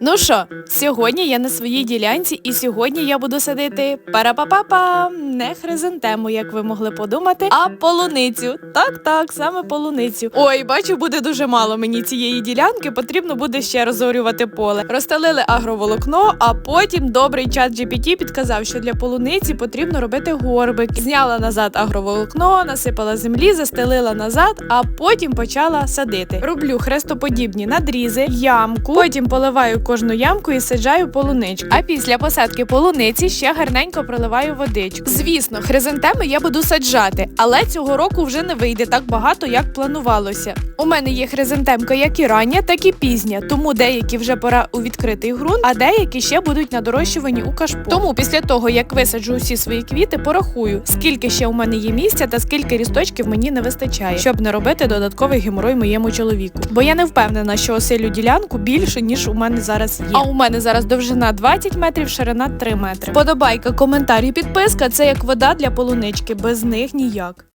Ну що, сьогодні я на своїй ділянці, і сьогодні я буду садити парапапапа не хризантему, як ви могли подумати, а полуницю. Так, так, саме полуницю. Ой, бачу, буде дуже мало мені цієї ділянки. Потрібно буде ще розорювати поле. Розстелили агроволокно, а потім добрий чат GPT підказав, що для полуниці потрібно робити горбик. Зняла назад агроволокно, насипала землі, застелила назад, а потім почала садити. Роблю хрестоподібні надрізи, ямку, потім поливаю кожну ямку і саджаю полуничку. А після посадки полуниці ще гарненько проливаю водичку. Звісно, хризантеми я буду саджати, але цього року вже не вийде так багато, як планувалося. У мене є хризантемка як і рання, так і пізня, тому деякі вже пора у відкритий ґрунт, а деякі ще будуть на дорощуванні у кашпо. Тому після того, як висаджу усі свої квіти, порахую, скільки ще у мене є місця та скільки рісточків мені не вистачає, щоб не робити додатковий геморой моєму чоловіку. Бо я не впевнена, що осилю ділянку більше, ніж у мене зараз є. А у мене зараз довжина 20 метрів, ширина 3 метри. Подобайка, коментар і підписка це як вода для полунички, без них ніяк.